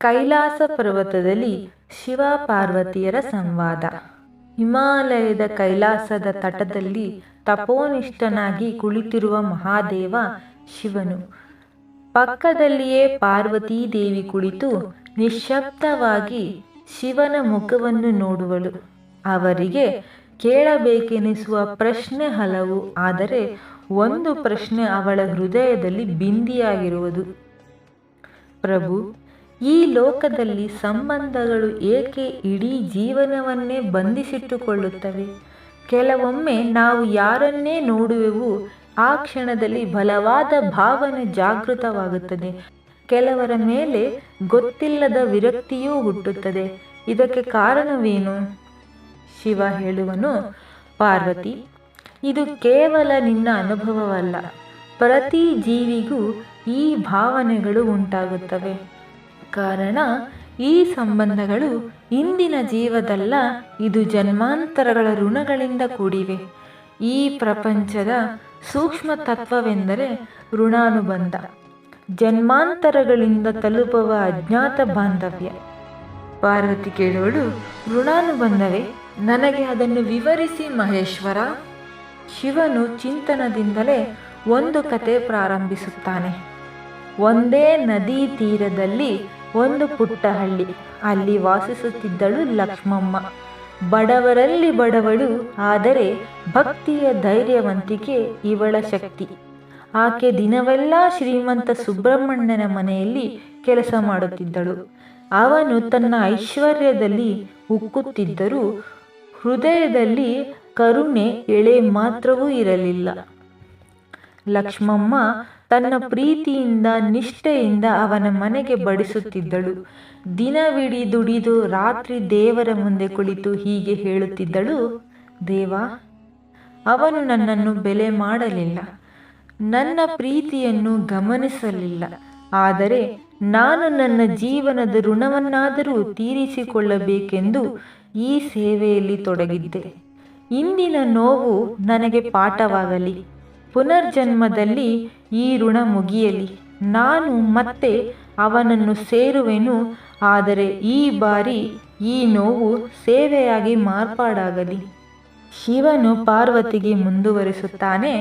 ಕೈಲಾಸ ಪರ್ವತದಲ್ಲಿ ಶಿವ ಪಾರ್ವತಿಯರ ಸಂವಾದ. ಹಿಮಾಲಯದ ಕೈಲಾಸದ ತಟದಲ್ಲಿ ತಪೋನಿಷ್ಠನಾಗಿ ಕುಳಿತಿರುವ ಮಹಾದೇವ ಶಿವನು. ಪಕ್ಕದಲ್ಲಿಯೇ ಪಾರ್ವತೀ ದೇವಿ ಕುಳಿತು ನಿಶಬ್ದವಾಗಿ ಶಿವನ ಮುಖವನ್ನು ನೋಡುವಳು. ಅವರಿಗೆ ಕೇಳಬೇಕೆನಿಸುವ ಪ್ರಶ್ನೆ ಹಲವು, ಆದರೆ ಒಂದು ಪ್ರಶ್ನೆ ಅವಳ ಹೃದಯದಲ್ಲಿ ಬಿಂದಿಯಾಗಿರುವುದು. ಪ್ರಭು ಈ ಲೋಕದಲ್ಲಿ ಸಂಬಂಧಗಳು ಏಕೆ ಇಡೀ ಜೀವನವನ್ನೇ ಬಂಧಿಸಿಟ್ಟುಕೊಳ್ಳುತ್ತವೆ? ಕೆಲವೊಮ್ಮೆ ನಾವು ಯಾರನ್ನೇ ನೋಡುವೆವು ಆ ಕ್ಷಣದಲ್ಲಿ ಬಲವಾದ ಭಾವನೆ ಜಾಗೃತವಾಗುತ್ತದೆ. ಕೆಲವರ ಮೇಲೆ ಗೊತ್ತಿಲ್ಲದ ವಿರಕ್ತಿಯೂ ಹುಟ್ಟುತ್ತದೆ. ಇದಕ್ಕೆ ಕಾರಣವೇನು? ಶಿವ ಹೇಳುವನು, ಪಾರ್ವತಿ, ಇದು ಕೇವಲ ನಿನ್ನ ಅನುಭವವಲ್ಲ. ಪ್ರತಿ ಜೀವಿಗೂ ಈ ಭಾವನೆಗಳು ಉಂಟಾಗುತ್ತವೆ. ಕಾರಣ ಈ ಸಂಬಂಧಗಳು ಇಂದಿನ ಜೀವದಲ್ಲ, ಇದು ಜನ್ಮಾಂತರಗಳ ಋಣಗಳಿಂದ ಕೂಡಿವೆ. ಈ ಪ್ರಪಂಚದ ಸೂಕ್ಷ್ಮ ತತ್ವವೆಂದರೆ ಋಣಾನುಬಂಧ, ಜನ್ಮಾಂತರಗಳಿಂದ ತಲುಪುವ ಅಜ್ಞಾತ ಬಾಂಧವ್ಯ. ಪಾರ್ವತಿ ಕೇಳುವಳು, ಋಣಾನುಬಂಧವೇ, ನನಗೆ ಅದನ್ನು ವಿವರಿಸಿ ಮಹೇಶ್ವರ. ಶಿವನು ಚಿಂತನದಿಂದಲೇ ಒಂದು ಕತೆ ಪ್ರಾರಂಭಿಸುತ್ತಾನೆ. ಒಂದೇ ನದಿ ತೀರದಲ್ಲಿ ಒಂದು ಪುಟ್ಟ ಹಳ್ಳಿ ಅಲ್ಲಿ ವಾಸಿಸುತ್ತಿದ್ದಳು ಲಕ್ಷ್ಮಮ್ಮ. ಬಡವರಲ್ಲಿ ಬಡವಳು, ಆದರೆ ಭಕ್ತಿಯ ಧೈರ್ಯವಂತಿಕೆ ಇವಳ ಶಕ್ತಿ. ಆಕೆ ದಿನವೆಲ್ಲ ಶ್ರೀಮಂತ ಸುಬ್ರಹ್ಮಣ್ಯನ ಮನೆಯಲ್ಲಿ ಕೆಲಸ ಮಾಡುತ್ತಿದ್ದಳು. ಅವನು ತನ್ನ ಐಶ್ವರ್ಯದಲ್ಲಿ ಉಕ್ಕುತ್ತಿದ್ದರೂ ಹೃದಯದಲ್ಲಿ ಕರುಣೆ ಎಳೆ ಮಾತ್ರವೂ ಇರಲಿಲ್ಲ. ಲಕ್ಷ್ಮಮ್ಮ ತನ್ನ ಪ್ರೀತಿಯಿಂದ, ನಿಷ್ಠೆಯಿಂದ ಅವನ ಮನೆಗೆ ಬಡಿಸುತ್ತಿದ್ದಳು. ದಿನವಿಡೀ ದುಡಿದು ರಾತ್ರಿ ದೇವರ ಮುಂದೆ ಕುಳಿತು ಹೀಗೆ ಹೇಳುತ್ತಿದ್ದಳು, ದೇವ, ಅವನು ನನ್ನನ್ನು ಬೆಲೆ ಮಾಡಲಿಲ್ಲ. ನನ್ನ ಪ್ರೀತಿಯನ್ನು ಗಮನಿಸಲಿಲ್ಲ. ಆದರೆ ನಾನು ನನ್ನ ಜೀವನದ ಋಣವನ್ನಾದರೂ ತೀರಿಸಿಕೊಳ್ಳಬೇಕೆಂದು ಈ ಸೇವೆಯಲ್ಲಿ ತೊಡಗಿದ್ದೆ. ಇಂದಿನ ನೋವು ನನಗೆ ಪಾಠವಾಗಲಿ. ಪುನರ್ಜನ್ಮದಲ್ಲಿ ಈ ಋಣ ಮುಗಿಯಲಿ. ನಾನು ಮತ್ತೆ ಅವನನ್ನು ಸೇರುವೆನು, ಆದರೆ ಈ ಬಾರಿ ಈ ನೋವು ಸೇವೆಯಾಗಿ ಮಾರ್ಪಾಡಾಗಲಿ. ಶಿವನು ಪಾರ್ವತಿಗೆ ಮುಂದುವರಿಸುತ್ತಾನೆ.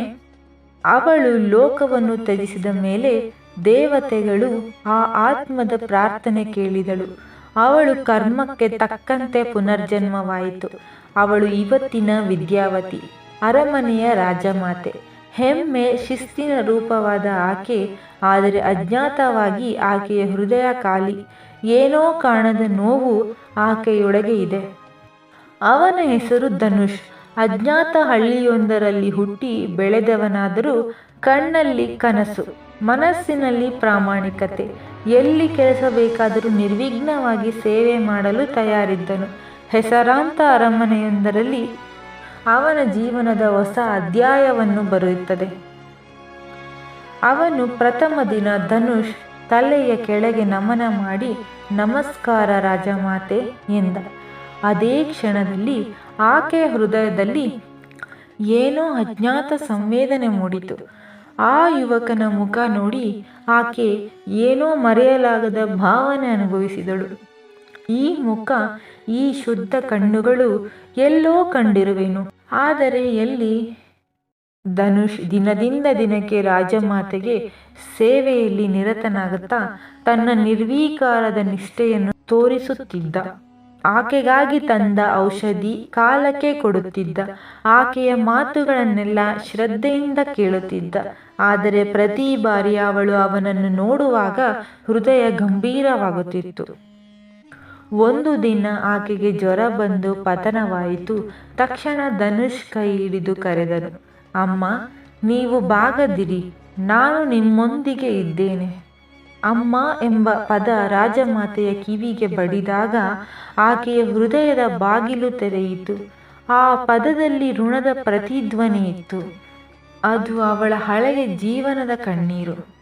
ಅವಳು ಲೋಕವನ್ನು ತ್ಯಜಿಸಿದ ಮೇಲೆ ದೇವತೆಗಳು ಆ ಆತ್ಮದ ಪ್ರಾರ್ಥನೆ ಕೇಳಿದಳು. ಅವಳು ಕರ್ಮಕ್ಕೆ ತಕ್ಕಂತೆ ಪುನರ್ಜನ್ಮವಾಯಿತು. ಅವಳು ಇವತ್ತಿನ ವಿದ್ಯಾವತಿ, ಅರಮನೆಯ ರಾಜಮಾತೆ. ಹೆಮ್ಮೆ ಶಿಸ್ತಿನ ರೂಪವಾದ ಆಕೆ, ಆದರೆ ಅಜ್ಞಾತವಾಗಿ ಆಕೆಯ ಹೃದಯ ಖಾಲಿ. ಏನೋ ಕಾಣದ ನೋವು ಆಕೆಯೊಳಗೆ ಇದೆ. ಅವನ ಹೆಸರು ಧನುಷ್. ಅಜ್ಞಾತ ಹಳ್ಳಿಯೊಂದರಲ್ಲಿ ಹುಟ್ಟಿ ಬೆಳೆದವನಾದರೂ ಕಣ್ಣಲ್ಲಿ ಕನಸು, ಮನಸ್ಸಿನಲ್ಲಿ ಪ್ರಾಮಾಣಿಕತೆ. ಎಲ್ಲಿ ಕೆಲಸ ಬೇಕಾದರೂ ನಿರ್ವಿಘ್ನವಾಗಿ ಸೇವೆ ಮಾಡಲು ತಯಾರಿದ್ದನು. ಹೆಸರಾಂತ ಅರಮನೆಯೊಂದರಲ್ಲಿ ಅವನ ಜೀವನದ ಹೊಸ ಅಧ್ಯಾಯವನ್ನು ಬರುತ್ತದೆ ಅವನು ಪ್ರಥಮ ದಿನ ಧನುಷ್ ತಲೆಯ ಕೆಳಗೆ ನಮನ ಮಾಡಿ, ನಮಸ್ಕಾರ ರಾಜಮಾತೆ ಎಂದ. ಅದೇ ಕ್ಷಣದಲ್ಲಿ ಆಕೆಯ ಹೃದಯದಲ್ಲಿ ಏನೋ ಅಜ್ಞಾತ ಸಂವೇದನೆ ಮೂಡಿತು. ಆ ಯುವಕನ ಮುಖ ನೋಡಿ ಆಕೆ ಏನೋ ಮರೆಯಲಾಗದ ಭಾವನೆ ಅನುಭವಿಸಿದಳು. ಈ ಮುಖ, ಈ ಶುದ್ಧ ಕಣ್ಣುಗಳು ಎಲ್ಲೋ ಕಂಡಿರುವೆನು. ಆದರೆ ಎಲ್ಲಿ? ಧನುಷ್ ದಿನದಿಂದ ದಿನಕ್ಕೆ ರಾಜಮಾತೆಗೆ ಸೇವೆಯಲ್ಲಿ ನಿರತನಾಗುತ್ತಾ ತನ್ನ ನಿರ್ವೀಕಾರದ ನಿಷ್ಠೆಯನ್ನು ತೋರಿಸುತ್ತಿದ್ದ. ಆಕೆಗಾಗಿ ತಂದ ಔಷಧಿ ಕಾಲಕ್ಕೆ ಕೊಡುತ್ತಿದ್ದ. ಆಕೆಯ ಮಾತುಗಳನ್ನೆಲ್ಲ ಶ್ರದ್ಧೆಯಿಂದ ಕೇಳುತ್ತಿದ್ದ. ಆದರೆ ಪ್ರತಿ ಬಾರಿ ಅವಳು ಅವನನ್ನು ನೋಡುವಾಗ ಹೃದಯ ಗಂಭೀರವಾಗುತ್ತಿತ್ತು. ಒಂದು ದಿನ ಆಕೆಗೆ ಜ್ವರ ಬಂದು ಪತನವಾಯಿತು. ತಕ್ಷಣ ಧನುಷ್ ಕೈ ಹಿಡಿದು ಕರೆದನು, ಅಮ್ಮ, ನೀವು ಬಾಗದಿರಿ. ನಾನು ನಿಮ್ಮೊಂದಿಗೆ ಇದ್ದೇನೆ. ಅಮ್ಮ ಎಂಬ ಪದ ರಾಜಮಾತೆಯ ಕಿವಿಗೆ ಬಡಿದಾಗ ಆಕೆಯ ಹೃದಯದ ಬಾಗಿಲು ತೆರೆಯಿತು. ಆ ಪದದಲ್ಲಿ ಋಣದ ಪ್ರತಿಧ್ವನಿ ಇತ್ತು ಅದು ಅವಳ ಹಳೆಯ ಜೀವನದ ಕಣ್ಣೀರು.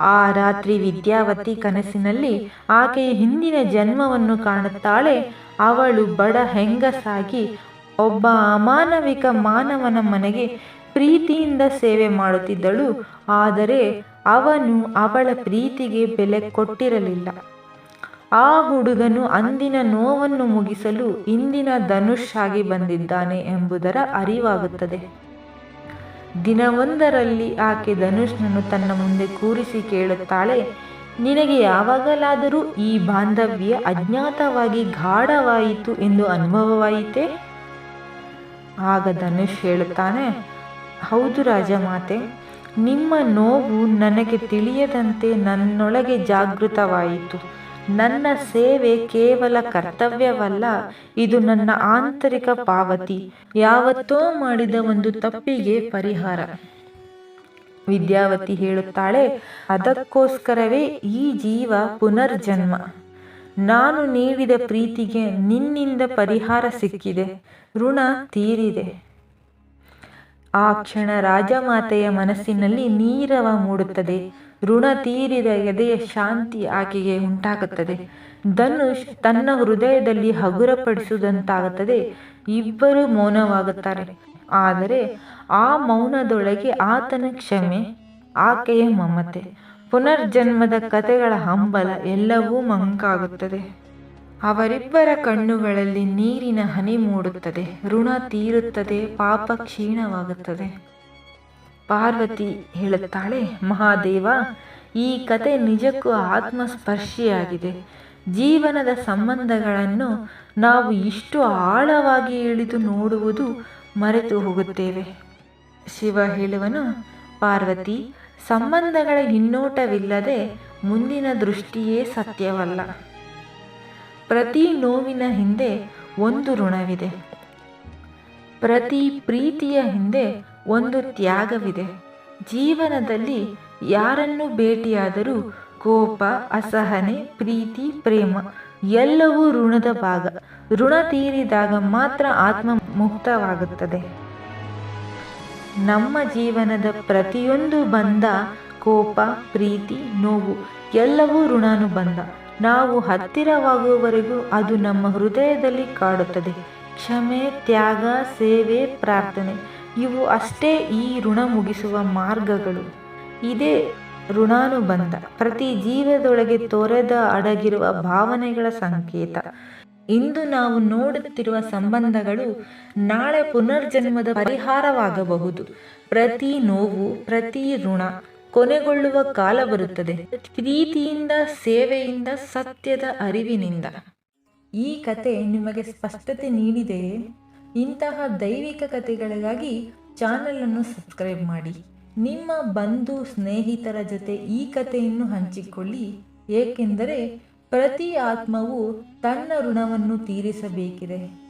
ಆ ರಾತ್ರಿ ವಿದ್ಯಾವತಿ ಕನಸಿನಲ್ಲಿ ಆಕೆಯ ಹಿಂದಿನ ಜನ್ಮವನ್ನು ಕಾಣುತ್ತಾಳೆ. ಅವಳು ಬಡ ಹೆಂಗಸಾಗಿ ಒಬ್ಬ ಅಮಾನವಿಕ ಮಾನವನ ಮನೆಗೆ ಪ್ರೀತಿಯಿಂದ ಸೇವೆ ಮಾಡುತ್ತಿದ್ದಳು. ಆದರೆ ಅವನು ಅವಳ ಪ್ರೀತಿಗೆ ಬೆಲೆ ಕೊಟ್ಟಿರಲಿಲ್ಲ. ಆ ಹುಡುಗನು ಅಂದಿನ ನೋವನ್ನು ಮುಗಿಸಲು ಇಂದಿನ ಧನುಷ್ ಆಗಿ ಬಂದಿದ್ದಾನೆ ಎಂಬುದರ ಅರಿವಾಗುತ್ತದೆ. ದಿನವೊಂದರಲ್ಲಿ ಆಕೆ ಧನುಷ್ನನ್ನು ತನ್ನ ಮುಂದೆ ಕೂರಿಸಿ ಕೇಳುತ್ತಾಳೆ, ನಿನಗೆ ಯಾವಾಗಲಾದರೂ ಈ ಬಾಂಧವ್ಯ ಅಜ್ಞಾತವಾಗಿ ಗಾಢವಾಯಿತು ಎಂದು ಅನುಭವವಾಯಿತೆ? ಆಗ ಧನುಷ್ ಹೇಳುತ್ತಾನೆ, ಹೌದು ರಾಜಮಾತೆ ನಿಮ್ಮ ನೋವು ನನಗೆ ತಿಳಿಯದಂತೆ ನನ್ನೊಳಗೆ ಜಾಗೃತವಾಯಿತು. ನನ್ನ ಸೇವೆ ಕೇವಲ ಕರ್ತವ್ಯವಲ್ಲ, ಇದು ನನ್ನ ಆಂತರಿಕ ಪಾವತಿ. ಯಾವತ್ತೋ ಮಾಡಿದ ಒಂದು ತಪ್ಪಿಗೆ ಪರಿಹಾರ. ವಿದ್ಯಾವತಿ ಹೇಳುತ್ತಾಳೆ, ಅದಕ್ಕೋಸ್ಕರವೇ ಈ ಜೀವ ಪುನರ್ಜನ್ಮ. ನಾನು ನೀಡಿದ ಪ್ರೀತಿಗೆ ನಿನ್ನಿಂದ ಪರಿಹಾರ ಸಿಕ್ಕಿದೆ. ಋಣ ತೀರಿದೆ. ಆ ಕ್ಷಣ ರಾಜಮಾತೆಯ ಮನಸ್ಸಿನಲ್ಲಿ ನೀರವ ಮೂಡುತ್ತದೆ. ಋಣ ತೀರಿದ ಎದೆಯ ಶಾಂತಿ ಆಕೆಗೆ ಉಂಟಾಗುತ್ತದೆ. ಧನುಷ್ ತನ್ನ ಹೃದಯದಲ್ಲಿ ಹಗುರಪಡಿಸುವುದಂತಾಗುತ್ತದೆ ಇಬ್ಬರು ಮೌನವಾಗುತ್ತಾರೆ. ಆದರೆ ಆ ಮೌನದೊಳಗೆ ಆತನ ಕ್ಷಮೆ, ಆಕೆಯ ಮಮತೆ, ಪುನರ್ಜನ್ಮದ ಕಥೆಗಳ ಹಂಬಲ ಎಲ್ಲವೂ ಮಂಕಾಗುತ್ತದೆ. ಅವರಿಬ್ಬರ ಕಣ್ಣುಗಳಲ್ಲಿ ನೀರಿನ ಹನಿ ಮೂಡುತ್ತದೆ, ಋಣ ತೀರುತ್ತದೆ, ಪಾಪ ಕ್ಷೀಣವಾಗುತ್ತದೆ. ಪಾರ್ವತಿ ಹೇಳುತ್ತಾಳೆ, ಮಹಾದೇವ, ಈ ಕತೆ ನಿಜಕ್ಕೂ ಆತ್ಮಸ್ಪರ್ಶಿಯಾಗಿದೆ. ಜೀವನದ ಸಂಬಂಧಗಳನ್ನು ನಾವು ಇಷ್ಟು ಆಳವಾಗಿ ಇಳಿದು ನೋಡುವುದು ಮರೆತು ಹೋಗುತ್ತೇವೆ. ಶಿವ ಹೇಳುವನು, ಪಾರ್ವತಿ, ಸಂಬಂಧಗಳ ಹಿನ್ನೋಟವಿಲ್ಲದೆ ಮುಂದಿನ ದೃಷ್ಟಿಯೇ ಸತ್ಯವಲ್ಲ. ಪ್ರತಿ ನೋವಿನ ಹಿಂದೆ ಒಂದು ಋಣವಿದೆ. ಪ್ರತಿ ಪ್ರೀತಿಯ ಹಿಂದೆ ಒಂದು ತ್ಯಾಗವಿದೆ. ಜೀವನದಲ್ಲಿ ಯಾರನ್ನು ಭೇಟಿಯಾದರೂ ಕೋಪ, ಅಸಹನೆ, ಪ್ರೀತಿ, ಪ್ರೇಮ ಎಲ್ಲವೂ ಋಣದ ಭಾಗ. ಋಣ ತೀರಿದಾಗ ಮಾತ್ರ ಆತ್ಮ ಮುಕ್ತವಾಗುತ್ತದೆ. ನಮ್ಮ ಜೀವನದ ಪ್ರತಿಯೊಂದು ಬಂಧ ಕೋಪ, ಪ್ರೀತಿ, ನೋವು ಎಲ್ಲವೂ ಋಣಾನುಬಂಧ. ನಾವು ಹತ್ತಿರವಾಗುವವರೆಗೂ ಅದು ನಮ್ಮ ಹೃದಯದಲ್ಲಿ ಕಾಡುತ್ತದೆ. ಕ್ಷಮೆ, ತ್ಯಾಗ, ಸೇವೆ, ಪ್ರಾರ್ಥನೆ, ಇವು ಅಷ್ಟೇ ಈ ಋಣ ಮುಗಿಸುವ ಮಾರ್ಗಗಳು. ಇದೇ ಋಣಾನುಬಂಧ. ಪ್ರತಿ ಜೀವದೊಳಗೆ ತೊರೆದ ಅಡಗಿರುವ ಭಾವನೆಗಳ ಸಂಕೇತ. ಇಂದು ನಾವು ನೋಡುತ್ತಿರುವ ಸಂಬಂಧಗಳು ನಾಳೆ ಪುನರ್ಜನ್ಮದ ಪರಿಹಾರವಾಗಬಹುದು. ಪ್ರತಿ ನೋವು, ಪ್ರತಿ ಋಣ ಕೊನೆಗೊಳ್ಳುವ ಕಾಲ ಬರುತ್ತದೆ. ಪ್ರೀತಿಯಿಂದ, ಸೇವೆಯಿಂದ, ಸತ್ಯದ ಅರಿವಿನಿಂದ. ಈ ಕತೆ ನಿಮಗೆ ಸ್ಪಷ್ಟತೆ ನೀಡಿದೆಯೇ ಇಂತಹ ದೈವಿಕ ಕಥೆಗಳಿಗಾಗಿ ಚಾನಲನ್ನು ಸಬ್ಸ್ಕ್ರೈಬ್ ಮಾಡಿ. ನಿಮ್ಮ ಬಂಧು ಸ್ನೇಹಿತರ ಜೊತೆ ಈ ಕಥೆಯನ್ನು ಹಂಚಿಕೊಳ್ಳಿ. ಏಕೆಂದರೆ ಪ್ರತಿ ಆತ್ಮವು ತನ್ನ ಋಣವನ್ನು ತೀರಿಸಬೇಕಿದೆ.